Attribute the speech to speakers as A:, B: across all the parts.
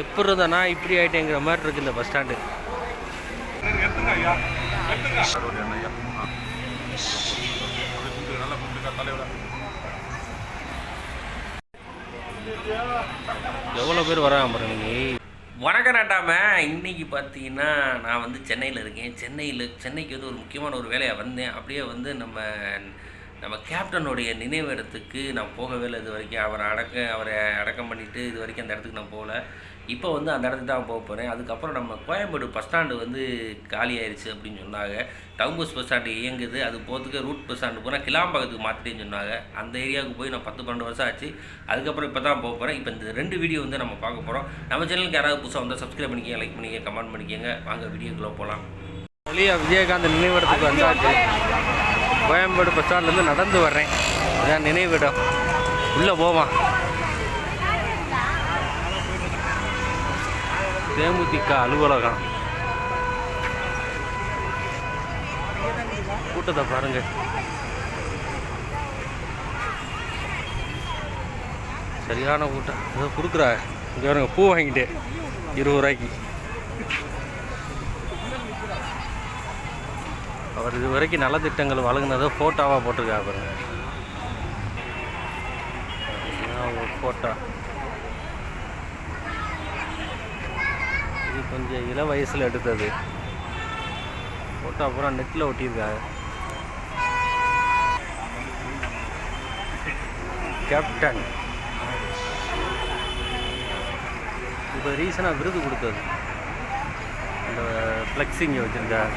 A: எப்படி இருந்தானா இப்படி ஆகிட்டேங்கிற மாதிரி இருக்கு இந்த பஸ் ஸ்டாண்டு எவ்வளோ பேர் வராங்க பாருங்க வணக்கம் நாட்டாம இன்னைக்கு பார்த்தீங்கன்னா நான் வந்து சென்னையில் இருக்கேன். சென்னையில் சென்னைக்கு வந்து ஒரு முக்கியமான ஒரு வேலையாக வந்தேன். அப்படியே வந்து நம்ம நம்ம கேப்டனுடைய நினைவிடத்துக்கு நான் போகவே இல்லை இது வரைக்கும். அவரை அடக்க அவரை அடக்கம் பண்ணிவிட்டு இது வரைக்கும் அந்த இடத்துக்கு நான் போகல. இப்போ வந்து அந்த இடத்துக்கு தான் போக போகிறேன் அதுக்கப்புறம் நம்ம கோயம்பேடு பஸ் ஸ்டாண்டு வந்து காலி ஆயிடுச்சு அப்படின்னு சொன்னாங்க. டவுன் பஸ் பஸ் ஸ்டாண்டு இயங்குது. அது போகிறதுக்கு ரூட் பஸ் ஸ்டாண்டு போனால் கிளாம்பாக்கத்துக்கு மாற்றிட்டேன்னு சொன்னாங்க. அந்த ஏரியாவுக்கு போய் நான் பத்து பன்னெண்டு வருஷம் ஆச்சு. அதுக்கப்புறம் இப்போ தான் போக போகிறேன் இப்போ இந்த ரெண்டு வீடியோ வந்து நம்ம பார்க்க போகிறோம் நம்ம சேனலுக்கு யாராவது புதுசாக வந்தால் சப்ஸ்கிரைப் பண்ணிக்கங்க லைக் பண்ணிக்க கமெண்ட் பண்ணிக்கங்க. வாங்க வீடியோக்குள்ளே போகலாம் வழியா விஜயகாந்த் நினைவிடத்துக்கு வந்தாச்சு. கோயம்பேடு பஸ் ஸ்டாண்ட்லேருந்து நடந்து வர்றேன். இதான் நினைவிடம். உள்ளே போவான் தேமுதிக அலுவலகம். கூட்டத்தை பாருங்க. சரியான கூட்டம். ஏதோ கொடுக்குறா. இங்கே பாருங்க பூ வாங்கிட்டு. இருபது ரூபாய்க்கு. அவர் இது வரைக்கும் நலத்திட்டங்கள் வழங்கினதை ஃபோட்டோவாக போட்டிருக்கா பாருங்க. ஒரு ஃபோட்டோ இது கொஞ்சம் இள வயசில் எடுத்தது. ஃபோட்டோ அப்புறம் நெட்டில் ஒட்டியிருக்காங்க கேப்டன் இப்போ ரீசனாக விருது கொடுத்தது. இந்த ஃப்ளெக்ஸிங் வச்சுருக்காங்க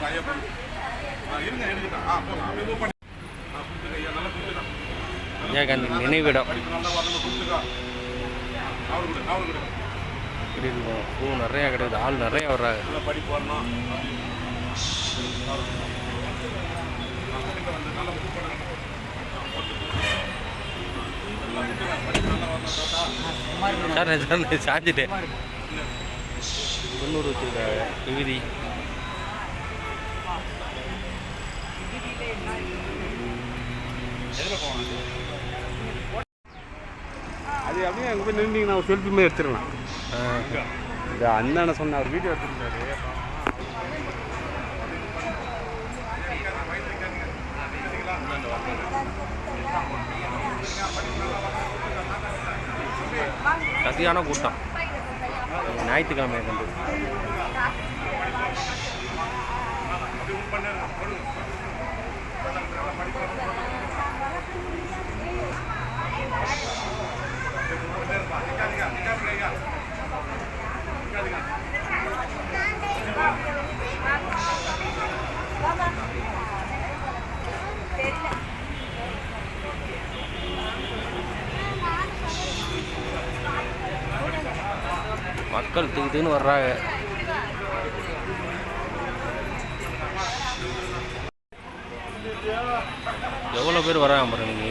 B: போடுங்க ஐயா ஆ இருங்க எடுத்துட்டேன் ஆ போதும் அப்படியே மூவ் பண்ணி ஆ குண்டுங்க ஐயா நல்லா குண்டுக்கா
A: விஜயகாந்த் நினைவிடம்.
B: நல்லா வரணும் கொடு கொடு.
A: இப்படி இருக்கும் பூ நிறையா கிடையாது ஆள் நிறையா வர்றாங்க.
B: நல்லா படிப்பு வரணும்.
A: சார் சார் நான் சாஞ்சிட்டேன். தொண்ணூறு வச்சுருக்காங்க. விகுதி
C: அது அப்படியே அங்கே போய் நின்றீங்கன்னா ஒரு செல்ஃபி மாதிரி எடுத்துடலாம்.
A: ஆ,
C: இந்த அண்ணனை சொன்ன அவர் வீடியோ எடுத்துருந்தாரு.
A: கசியான கூட்டம். ஞாயிற்றுக்கிழமை கண்டு மக்கள் தூக்கிட்டுன்னு வர்றாங்க. எவ்வளோ பேர் வராங்க பாருங்க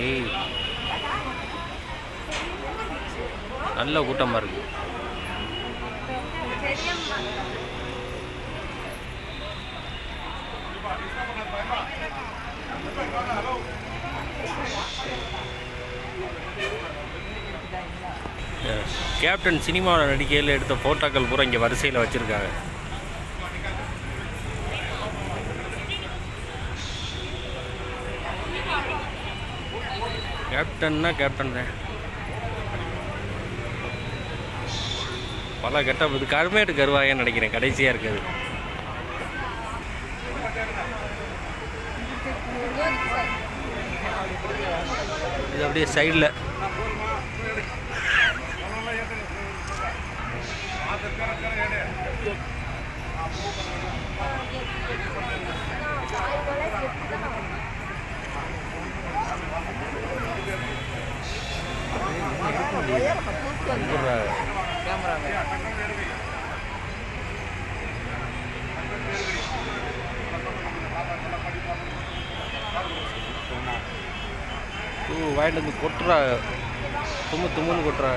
A: நல்ல கூட்டமாக இருக்கு. கேப்டன் சினிமாவில் நடிக்கையில் எடுத்த ஃபோட்டோக்கள் பூரா இங்கே வரிசையில் வச்சுருக்காங்க. கேப்டன்னா கேப்டன் தான். பல கெட்டப் இது கருமேட்டு கருவாயன்னு நினைக்கிறேன் கடைசியாக இருக்குது இது அப்படியே சைடில் பூ வாங்கிட்டு வந்து கொட்டுறா. தும்மு தும்முன்னு கொட்டுறா.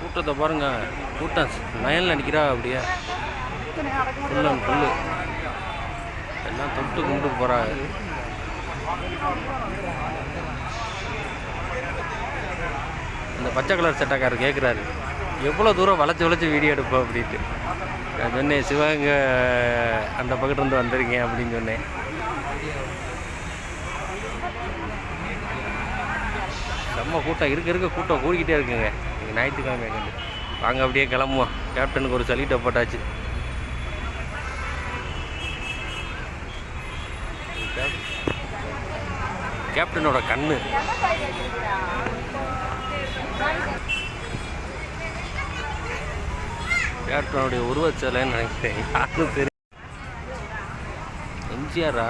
A: கூட்டத்தை பாருங்க. கூட்டம் நயனில் நிற்கிறா அப்படியே. ஃபுல் அண்ட் ஃபுல்லு எல்லாம் தொட்டு கும்பிட்டு போகிறாங்க இந்த பச்சை கலர் சட்டக்காரர் கேட்குறாரு எவ்வளோ தூரம் வளைச்சி வளைச்சி வீடியோ எடுப்போம் அப்படின்ட்டு. நான் சொன்னேன் சிவகங்கை அந்த பக்கத்துலேருந்து வந்திருக்கேன் அப்படின்னு சொன்னேன். செம்ம கூட்டம். இருக்க இருக்க கூட்டம் கூடிக்கிட்டே இருக்குங்க. இன்னைக்கு ஞாயிற்றுக்கிழமை வாங்க அப்படியே கிளம்புவோம். கேப்டனுக்கு ஒரு சளிட்டை போட்டாச்சு. கேப்டனோட கண்ணு. கேப்டனுடைய உருவச்சலைன்னு நினைக்கிறேன். யாரும் தெரியும் எம்ஜிஆரா?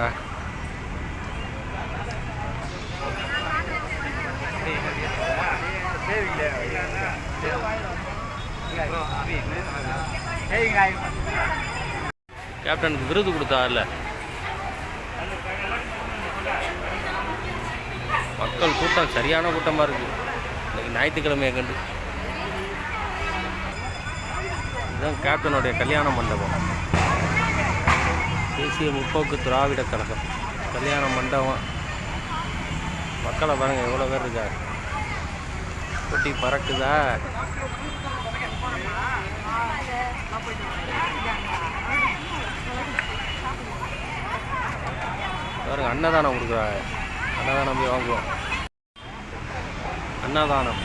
A: கேப்டனுக்கு விருது கொடுத்தா இல்லை மக்கள் கூட்டம் சரியான கூட்டமாக இருக்குது இன்றைக்கி ஞாயிற்றுக்கிழமையை கண்டு. இதுதான் கேப்டனுடைய கல்யாண மண்டபம். தேசிய முற்போக்கு திராவிட கழகம். கல்யாண மண்டபம். மக்களை பாருங்கள் எவ்வளோ பேர் இருக்கா கொட்டி பறக்குதா? பாருங்க அன்னதானம் கொடுக்குறாங்க. அன்னதானம் போய் வாங்குவோம். அன்னதானம்.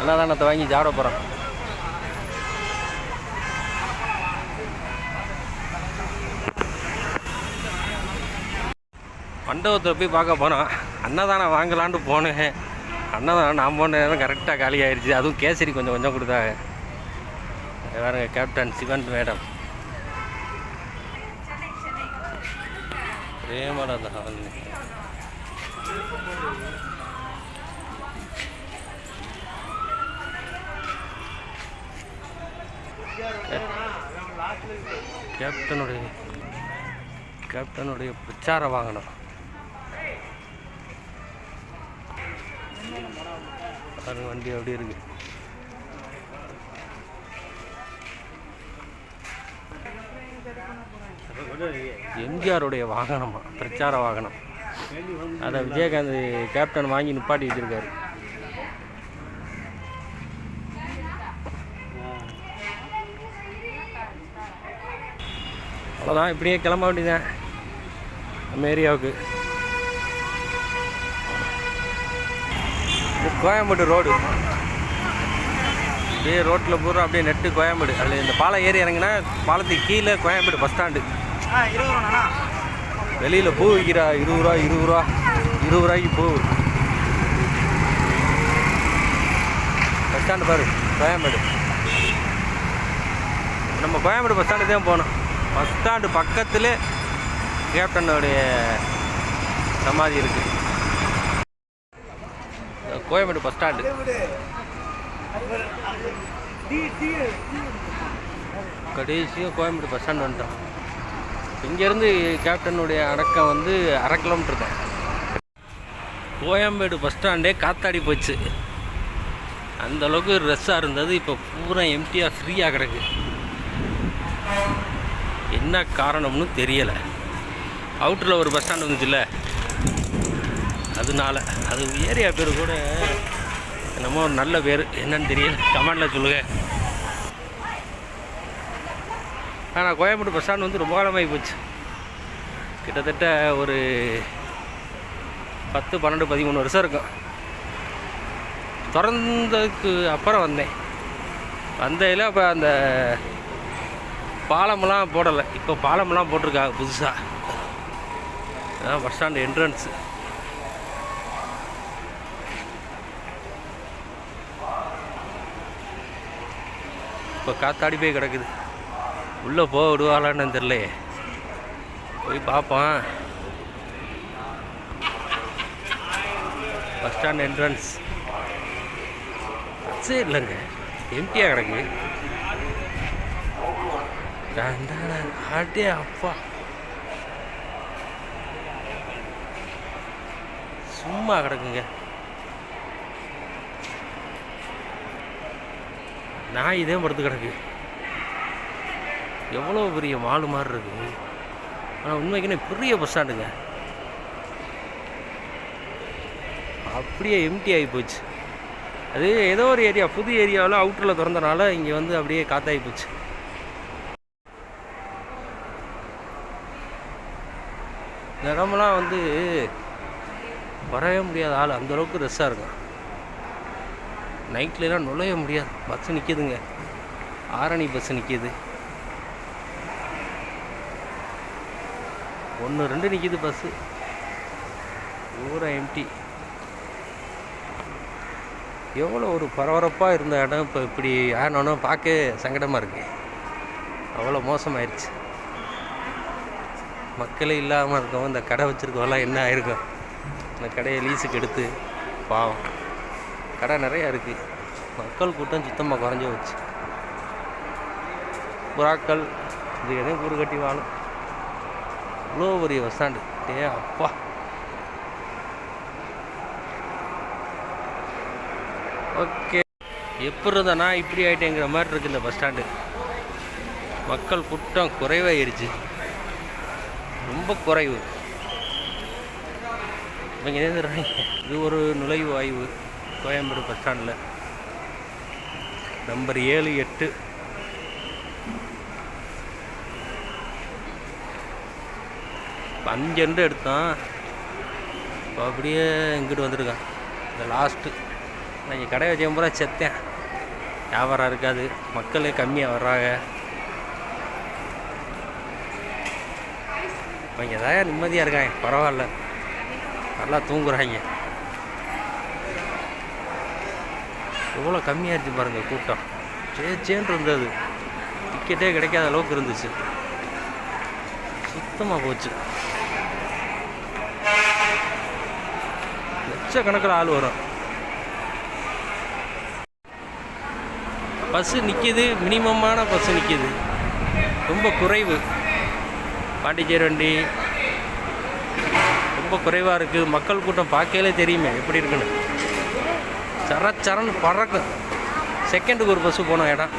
A: அன்னதானத்தை வாங்கி சாப்பிட போகிறோம் மண்டபத்தில் போய் பார்க்க போனோம் அன்னதானம் வாங்கலான்ட்டு போனேன். அண்ணன் நான் போன நேரம் கரெக்டாக காலி ஆயிடுச்சு. அதுவும் கேசரி கொஞ்சம் கொஞ்சம் கொடுத்தாங்க. வேறுங்க கேப்டன் சிவன் மேடம். பிரேமலதா கேப்டனுடைய கேப்டனுடைய பிரச்சார வாங்கினோம் பாருங்க வண்டி அப்படி இருக்கு. எம்ஜிஆருடைய வாகனமா பிரச்சார வாகனம். அதை விஜயகாந்த் கேப்டன் வாங்கி நிப்பாட்டி வச்சிருக்காரு. அவ்வளோதான் இப்படியே கிளம்ப வேண்டியதான் நம்ம ஏரியாவுக்கு கோயம்பேடு ரோடு. அப்படியே ரோட்டில் பூரா அப்படியே நெட்டு கோயம்பேடு அதில் இந்த பாலம் ஏறி இறங்கினா பாலத்துக்கு கீழே கோயம்பேடு பஸ் ஸ்டாண்டு வெளியில் பூ விற்கிறா இருபது ரூபா இருபது ரூபா இருபது ரூபாய்க்கு பூ. பஸ் ஸ்டாண்டு பாரு கோயம்பேடு நம்ம கோயம்பேடு பஸ் ஸ்டாண்டு தான் போகணும். பஸ் ஸ்டாண்டு பக்கத்தில் கேப்டனுடைய சமாதி இருக்குது கோயம்பேடு பஸ் ஸ்டாண்டு கடைசியாக கோயம்பேடு பஸ் ஸ்டாண்ட் வந்துட்டோம் இங்கேருந்து கேப்டனுடைய அடக்கம் வந்து அரை கிலோமீட்டர் தான். கோயம்பேடு பஸ் ஸ்டாண்டே காத்தாடி போச்சு. அந்தளவுக்கு ரஷ்ஷாக ரெஸ்ஸாக இருந்தது. இப்போ பூரா எம்டியாக ஃப்ரீயாக கிடக்கு. என்ன காரணம்னு தெரியலை. அவுட்டரில் ஒரு பஸ் ஸ்டாண்ட் வந்துச்சுல்ல? அதனால அது ஏரியா பேர் கூட என்னமோ ஒரு நல்ல பேர். என்னன்னு தெரியல. கமெண்டில் சொல்லுங்கள் ஆனால் கோயம்புத்தூர் பஸ் ஸ்டாண்ட் வந்து ரொம்ப காலமாகி போச்சு. கிட்டத்தட்ட ஒரு பத்து பன்னெண்டு பதிமூணு வருஷம் இருக்கும். திறந்ததுக்கு அப்புறம் வந்தேன். வந்ததில் அப்போ அந்த பாலமெல்லாம் போடலை. இப்போ பாலமெல்லாம் போட்டிருக்காங்க புதுசாக அதான் பஸ் ஸ்டாண்டு என்ட்ரன்ஸு இப்போ காத்தாடி போய் கிடக்குது. உள்ளே போக விடுவாளான்னு தெரிலையே போய் பார்ப்போம். பஸ் ஸ்டாண்ட் என்ட்ரன்ஸ் பஸ்ஸே இல்லைங்க. எம்டியாக கிடக்கு. ஆட்டே அப்பா. சும்மா கிடக்குங்க. நான் இதே படுத்து கிடக்கு. எவ்வளோ பெரிய மாடு மாதிரி இருக்குது ஆனால் உண்மைக்குன்னு பெரிய பஸ் ஸ்டாண்டுங்க. அப்படியே எம்டி ஆகி போச்சு. அது ஏதோ ஒரு ஏரியா புது ஏரியாவில் அவுட்டரில் திறந்தனால இங்கே வந்து அப்படியே காத்தாகி போச்சு. இந்த இடமெல்லாம் வந்து வரவே முடியாத ஆள். அந்தளவுக்கு ரெஸ்ஸாக இருக்கும் நைட்லலாம் நுழைய முடியாது. பஸ்ஸு நிற்கிதுங்க ஆரணி பஸ் நிற்கிது ஒன்று ரெண்டு நிற்கிது பஸ்ஸு பூரா எம்டி எவ்வளோ ஒரு பரபரப்பாக இருந்த இடம் இப்போ இப்படி ஆனோன்னு பார்க்க சங்கடமாக இருக்கு. அவ்வளோ மோசமாயிருச்சு. மக்களே இல்லாமல் இருக்கவங்க இந்த கடை வச்சுருக்கவெல்லாம் என்ன ஆயிருக்கும்? இந்த கடையை லீஸுக்கு எடுத்து பாவம். கடை நிறையா இருக்குது மக்கள் கூட்டம் சுத்தமாக குறைஞ்சி போச்சு. புறாக்கள் இது எதையும் கூறு கட்டி வாழும். இவ்வளோ பெரிய பஸ் ஸ்டாண்டு ஏ அப்பா. ஓகே. எப்படி இருந்தனா இப்படி ஆகிட்டேங்கிற மாதிரி இருக்குது இந்த பஸ் ஸ்டாண்டு மக்கள் கூட்டம் குறைவாயிருச்சு. ரொம்ப குறைவு. இவங்க என்ன இது ஒரு நுழைவு ஆய்வு கோயம்பேடு பஸ் ஸ்டாண்டில். நம்பர் ஏழு எட்டு. இப்போ அஞ்செண்டு எடுத்தான். இப்போ அப்படியே இங்கிட்டு வந்துருக்கான். இந்த லாஸ்ட்டு நான் இங்கே கடை வச்சேன் பூரா செத்தேன். வியாபாரம் இருக்காது. மக்களே கம்மியாக வர்றாங்க. இவங்க தான் நிம்மதியாக இருக்காங்க. பரவாயில்ல. நல்லா தூங்குறாங்க. எவ்வளோ கம்மியாகிடுச்சு பாருங்கள் கூட்டம். சே சேன்னு இருந்தது. டிக்கெட்டே கிடைக்காத அளவுக்கு இருந்துச்சு. சுத்தமாக போச்சு. லட்சக்கணக்கில் ஆள் வரும். பஸ்ஸு நிற்கிது மினிமமான பஸ்ஸு நிற்கிது ரொம்ப குறைவு. பாண்டிச்சேரி வண்டி. ரொம்ப குறைவாக இருக்குது மக்கள் கூட்டம் பார்க்கலே தெரியுமே. எப்படி இருக்குன்னு. சர பறக்கும் செகண்டுக்கு ஒரு பஸ்ஸு போன இடம்.